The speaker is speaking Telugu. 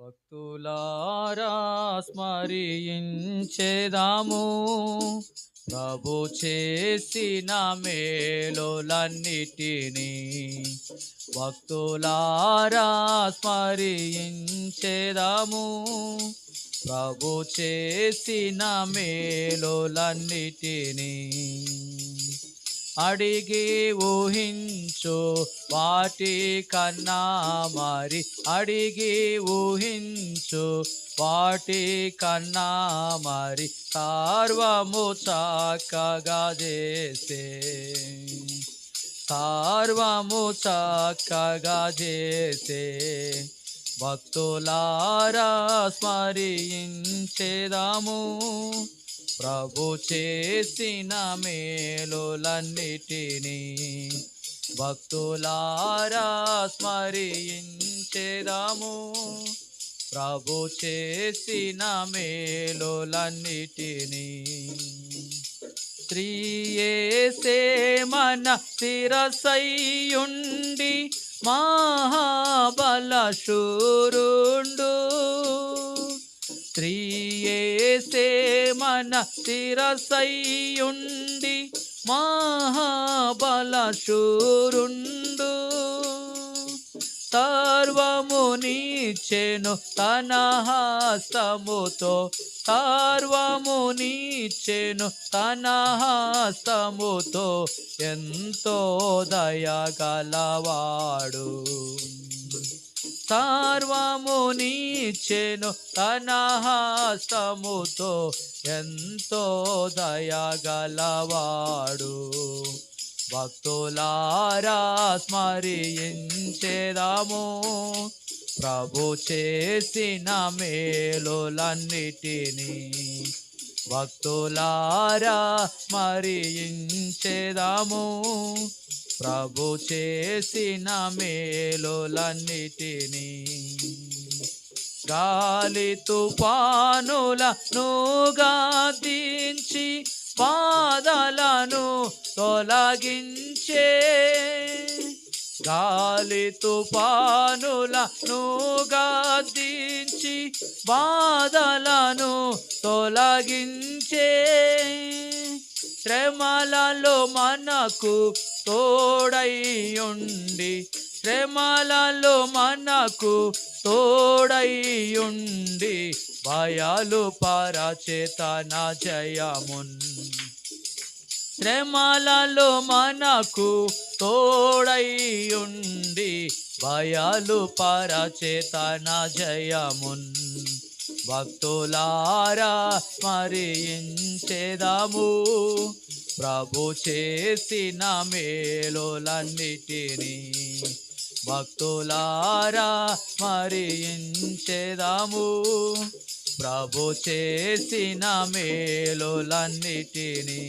భక్తులారా స్మరించేదాము. ప్రభు చేసిన మేలులన్నిటినీ భక్తులారా స్మరించేదాము. ప్రభు చేసిన మేలులన్నిటినీ అడిగి ఊహించు వాటి కన్నా మరి అడిగి ఊహించు వాటి కన్నా మరి సార్వము చక్కగా చేసే. సార్వము చక్కగా చేసే. భక్తులారా స్మరించేదాము. ప్రభు చేసిన మేలులన్నిటినీ భక్తులారా స్మరించేదాము. ప్రభు చేసిన మేలులన్నిటినీ స్త్రీయేసే మన శిరసయ్యుండి మహాబల మన శిరసయ్యుండి మహాబల శూరుండు సర్వము నీచెను తన హస్తముతో సర్వము నీచెను తన హస్తముతో ఎంతో దయగలవాడు. సర్వము నీచెను తన హస్తముతో ఎంతో దయగలవాడు. భక్తులారా స్మరించేదాము. ప్రభు చేసిన మేలులన్నిటినీ భక్తులారా స్మరించేదాము. ప్రభు చేసిన మేలులన్నిటినీ గాలి తుపానులను గాదించి పాదలను తొలగించే గాలి తుపానులను గాదించి బాధలను తొలగించే శ్రమలలో మనకు తోడైయుండి శ్రమలలో మనకు తోడైయుండి భయాలు పరచేతన జయమున్. శ్రమలలో మనకు తోడైయుండి భయాలు పరచేతన జయమున్. భక్తులారా స్మరించేదాము. ప్రభు చేసిన మేలులన్నిటినీ భక్తులారా మరించెదాము ప్రభు చేసిన మేలులన్నిటినీ